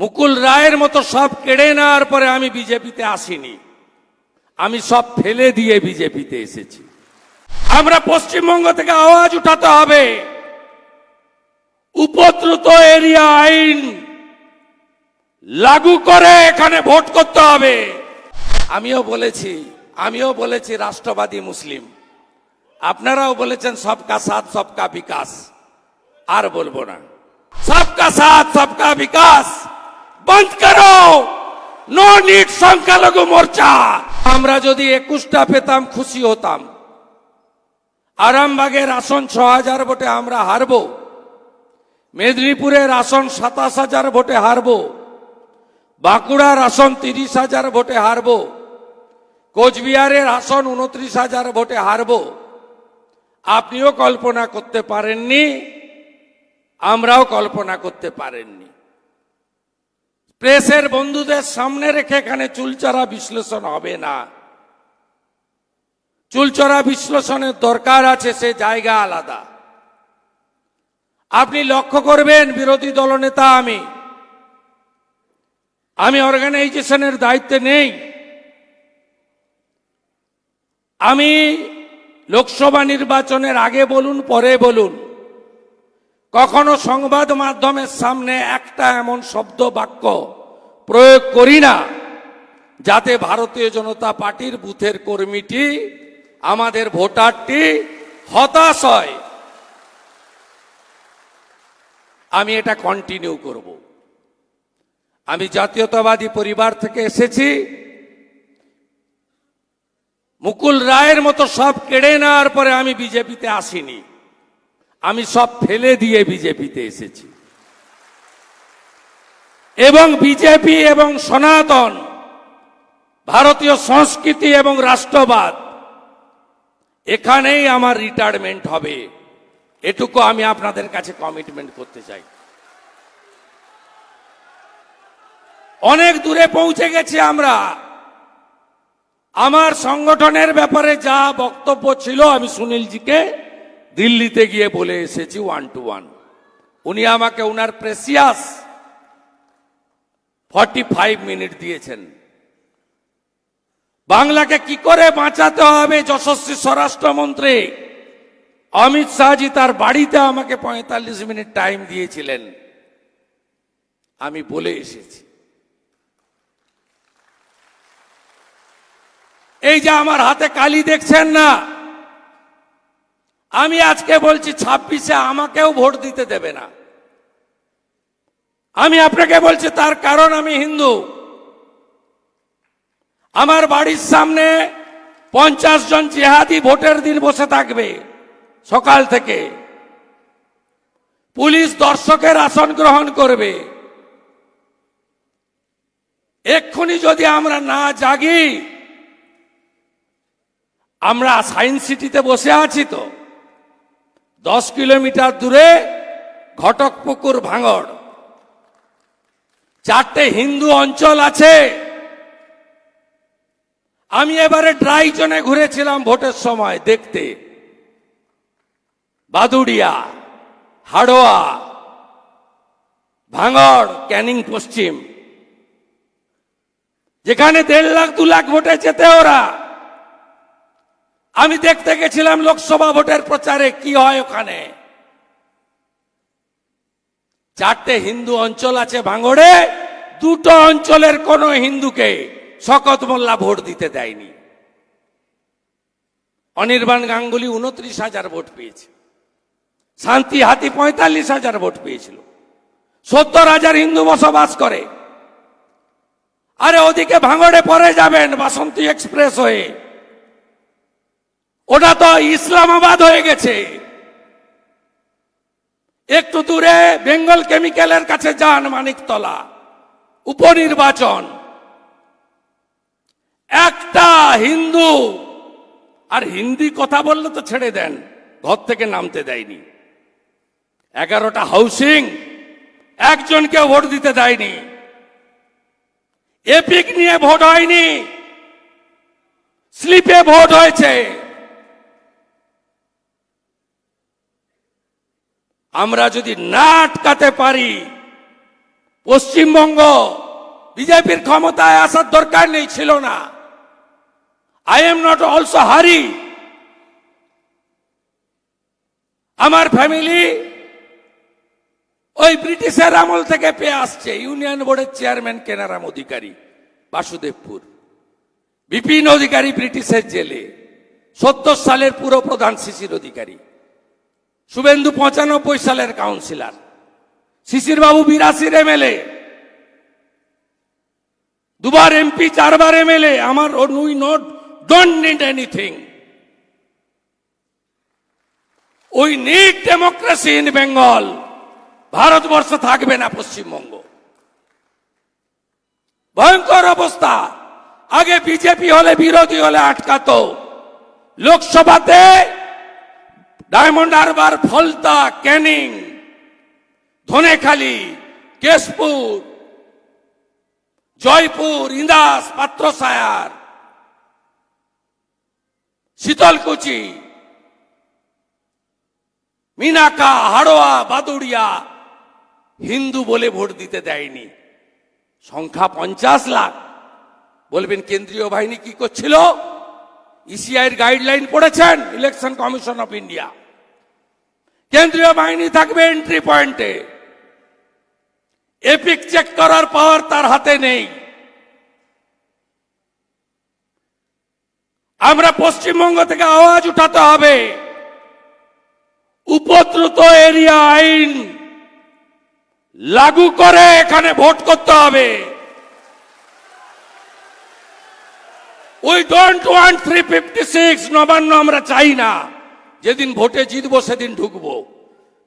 মুকুল রায়ের মতো সব কেড়ে নেওয়ার পরে আমি বিজেপিতে আসিনি। আমি সব ফেলে দিয়ে বিজেপিতে এসেছি। আমরা পশ্চিমবঙ্গ থেকে আওয়াজ উঠাতে হবে। উপদ্রুত এরিয়া আইন লাগু করে এখানে ভোট করতে হবে। আমিও বলেছি আমিও বলেছি রাষ্ট্রবাদী মুসলিম। আপনারাও বলেছেন, সবকা সাথ, সবকা বিকাশ। আর বলব না। সবকা সাথ, সবকা বিকাশ। বন্ধ করো। নো নিট সংখ্যালঘু মোর্চা। আমরা যদি একুশটা পেতাম, খুশি হতাম। আরামবাগের আসন ছ হাজার ভোটে আমরা হারবো। মেদিনীপুরের আসন সাতাশ হাজার ভোটে হারবো। বাঁকুড়ার আসন তিরিশ হাজার ভোটে হারবো। কোচবিহারের আসন উনত্রিশ হাজার ভোটে হারবো। আপনিও কল্পনা করতে পারেননি, আমরাও কল্পনা করতে পারেননি। প্রেসের বন্ধুদের সামনে রেখে এখানে চুলচরা বিশ্লেষণ হবে না। চুলচরা বিশ্লেষণের দরকার আছে, সে জায়গা আলাদা। আপনি লক্ষ্য করবেন, বিরোধী দলনেতা আমি। আমি অর্গানাইজেশনের দায়িত্বে নেই। আমি লোকসভা নির্বাচনের আগে বলুন, পরে বলুন। কখনো সংবাদ মাধ্যমের সামনে একটা এমন শব্দ বাক্য প্রয়োগ করি না, যাতে ভারতীয় জনতা পার্টির বুথের কর্মীটি, আমাদের ভোটারটি হতাশ হয়। আমি এটা কন্টিনিউ করব। আমি জাতীয়তাবাদী পরিবার থেকে এসেছি। মুকুল রায়ের মতো সব কেড়ে নেওয়ার পরে আমি বিজেপিতে আসিনি। আমি সব ফেলে দিয়ে বিজেপিতে এসেছি। এবং বিজেপি এবং সনাতন, ভারতীয় সংস্কৃতি এবং রাষ্ট্রবাদ, এখানেই আমার রিটায়ারমেন্ট হবে। এটুকু আমি আপনাদের কাছে কমিটমেন্ট করতে চাই। অনেক দূরে পৌঁছে গেছি আমরা। আমার সংগঠনের ব্যাপারে যা বক্তব্য ছিল আমি সুনীলজিকে দিল্লিতে গিয়ে বলে এসেছি ওয়ান টু ওয়ান উনি আমাকে উনার প্রেসিয়াস ফর্টি ফাইভ মিনিট দিয়েছেন। বাংলাকে কি করে বাঁচাতে হবে যশস্বী স্বরাষ্ট্রমন্ত্রী? অমিত শাহজি তার বাড়িতে আমাকে পঁয়তাল্লিশ মিনিট টাইম দিয়েছিলেন। আমি বলে এসেছি। এই যে আমার হাতে কালি দেখছেন না আমি আজকে বলছি ছাব্বিশে আমাকেও ভোট দিতে দেবে না। আমি আপনাকে বলছি তার কারণ আমি হিন্দু। আমার বাড়ির সামনে পঞ্চাশ জন জেহাদি ভোটের দিন বসে থাকবে সকাল থেকে। পুলিশ দর্শকের আসন গ্রহণ করবে। এক্ষুনি যদি আমরা না জাগি, আমরা সায়েন্স সিটিতে বসে আছি তো। দশ কিলোমিটার দূরে ঘটকপুকুর ভাঙড়। চারটে হিন্দু অঞ্চল আছে। আমি এবারে ড্রাই জোনে ঘুরেছিলাম ভোটের সময় দেখতে। বাদুড়িয়া, হাড়োয়া, ভাঙড়, ক্যানিং পশ্চিম। যেখানে দেড় লাখ, দু লাখ ভোটে যেতে ওরা। আমি দেখতে গেছিলাম লোকসভা ভোটের প্রচারে কি হয় ওখানে। চারটে হিন্দু অঞ্চল আছে ভাঙড়ে, দুটো অঞ্চলের কোন হিন্দুকে শকত মোল্লা ভোট দিতে দেয়নি। অনির্বাণ গাঙ্গুলি উনত্রিশ হাজার ভোট পেয়েছে। শান্তি হাতি পঁয়তাল্লিশ হাজার ভোট পেয়েছিল। সত্তর হাজার হিন্দু বসবাস করে। আরে ওদিকে ভাঙড়ে পরে যাবেন বাসন্তী এক্সপ্রেস হয়ে। ওটা তো ইসলামাবাদ হয়ে গেছে। একটু দূরে বেঙ্গল কেমিক্যালের কাছে যান মানিকতলা। উপনির্বাচন। একটা হিন্দু, আর হিন্দি কথা বললে তো ছেড়ে দেন, ঘর থেকে নামতে দেয়নি। এগারোটা হাউসিং একজনকে ভোট দিতে দেয়নি। এপিক নিয়ে ভোট হয়নি। স্লিপে ভোট হয়েছে। আমরা যদি না আটকাতে পারি, পশ্চিমবঙ্গ বিজেপির ক্ষমতায় আসার দরকার নেই, ছিল না। আই এম নট অলসো হারি আমার ফ্যামিলি ওই ব্রিটিশের আমল থেকে পেয়ে আসছে, ইউনিয়ন বোর্ডের চেয়ারম্যান কেনারাম অধিকারী, বাসুদেবপুর। বিপিন অধিকারী ব্রিটিশের জেলে, সত্তর সালের পুরো প্রধান শিশির অধিকারী। শুভেন্দু পঁচানব্বই সালের কাউন্সিলর শিশির বাবু বিরাশির এমএলএ দুবার এমপি চারবার এমএলএ আমার we not don't need anything we need democracy in Bengal Bharatvarsha থাকবে না পশ্চিমবঙ্গ। ভয়ঙ্কর অবস্থা। আগে বিজেপি হলে, বিরোধী হলে আটকাতো। লোকসভাতে ডায়মন্ড হারবার, ফলতা, ক্যানিং, ধনেখালি, কেশপুর, জয়পুর, ইন্দাস, পাত্রসায়ার, শীতলকুচি, মিনাকা, হাড়োয়া, বাদুড়িয়া, হিন্দু বলে ভোট দিতে দেয়নি। সংখ্যা পঞ্চাশ লাখ। বলবেন কেন্দ্রীয় বাহিনী কি করছিল? ইসিআইয়ের গাইডলাইন পড়েছেন? ইলেকশন কমিশন অফ ইন্ডিয়া কেন্দ্রীয় বাহিনী থাকবে এন্ট্রি পয়েন্টে এপিক চেক করার পাওয়ার তার হাতে নেই। আমরা পশ্চিমবঙ্গ থেকে আওয়াজ উঠাতে হবে। উপদ্রুত এরিয়া আইন লাগু করে এখানে ভোট করতে হবে। We don't want three fifty six Nabanna আমরা চাই না। যেদিন ভোটে জিতবো, সেদিন ঢুকবো।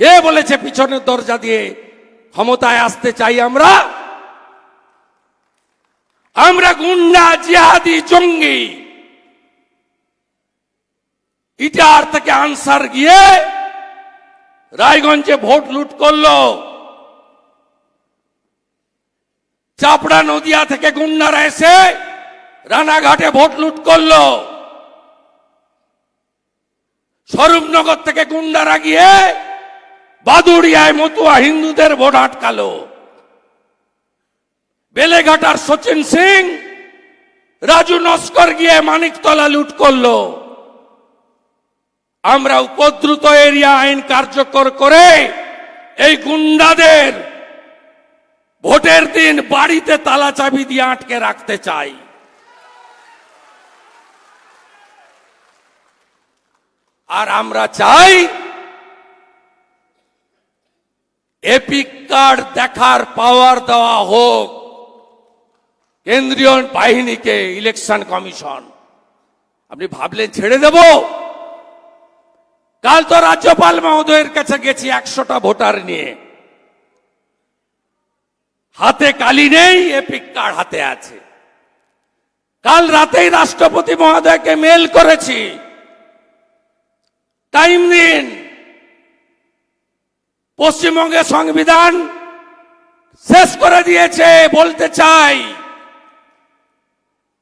কে বলেছে পিছনের দরজা দিয়ে ক্ষমতায় আসতে চাই আমরা? আমরা গুন্ডা, জিহাদি, জঙ্গি। ইটার থেকে আনসার গিয়ে রায়গঞ্জে ভোট লুট করল। চাপড়া নদিয়া থেকে গুন্ডারা এসে রানাঘাটে ভোট লুট করল। স্বরূপনগর থেকে গুন্ডারা গিয়ে বাদুড়িয়ায় মতুয়া হিন্দুদের ভোট আটকালো। বেলেঘাটার সচিন সিং, রাজু নস্কর গিয়ে মানিকতলা লুট করল। আমরা উপদ্রুত এরিয়া আইন কার্যকর করে এই গুন্ডাদের ভোটের দিন বাড়িতে তালা চাবি দিয়ে আটকে রাখতে চাই। আর আমরা চাই এপিক কার্ড দেখার পাওয়ার দেওয়া হোক। কেন্দ্রীয় বাহিনীকে ইলেকশন কমিশন। আপনি ভাবলেন ছেড়ে দেব? কাল তো রাজ্যপাল মহোদয়ের কাছে গেছি একশোটা ভোটার নিয়ে। হাতে কালি নেই, এপিক কার্ড হাতে আছে। কাল রাতেই রাষ্ট্রপতি মহোদয়কে মেল করেছি। টাইম দিন। পশ্চিমবঙ্গের সংবিধান শেষ করে দিয়েছে, বলতে চাই।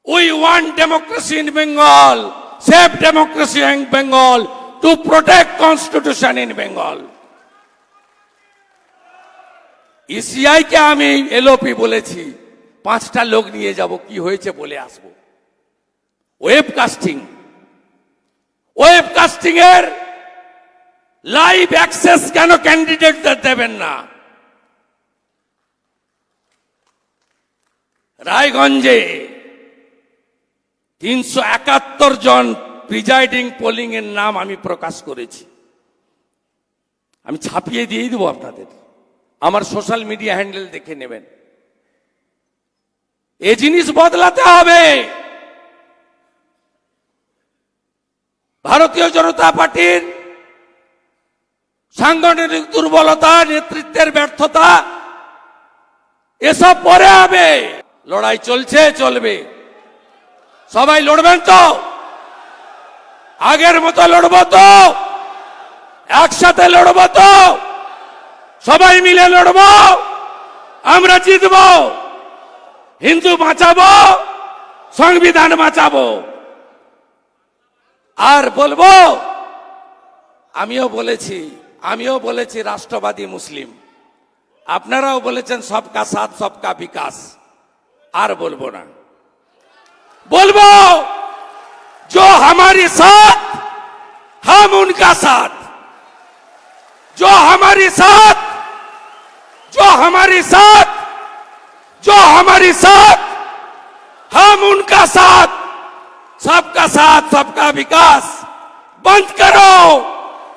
We want democracy in Bengal safe democracy in Bengal to protect constitution in Bengal ECI কে আমি এলওপি বলেছি, পাঁচটা লোক নিয়ে যাব, কি হয়েছে বলে আসব। ওয়েব কাস্টিং ওয়েব কাস্টিং এর লাইভ অ্যাক্সেস কেন ক্যান্ডিডেটদের দেবেন না? রায়গঞ্জে তিনশো একাত্তর জন প্রিজাইডিং পোলিং এর নাম আমি প্রকাশ করেছি। আমি ছাপিয়ে দিয়েই দেবো আপনাদের। আমার সোশ্যাল মিডিয়া হ্যান্ডেল দেখে নেবেন। এ জিনিস বদলাতে হবে। ভারতীয় জনতা পার্টির সাংগঠনিক দুর্বলতা, নেতৃত্বের ব্যর্থতা, এসব পরে হবে। লড়াই চলছে, চলবে। সবাই লড়বেন তো? আগের মতো লড়ব তো? একসাথে লড়বো তো? সবাই মিলে লড়বো? আমরা জিতবো। হিন্দু বাঁচাবো, সংবিধান বাঁচাবো। আর বলব, আমিও বলেছি আমিও বলেছি রাষ্ট্রবাদী মুসলিম আপনারাও বলেছেন সবকা সাথ সবকা বিকাশ আর বলবো না বলবো जो हमारे साथ हम उनका साथ जो हमारे साथ जो हमारे साथ जो हमारे साथ हम उनका साथ सबका साथ सबका विकास बंद करो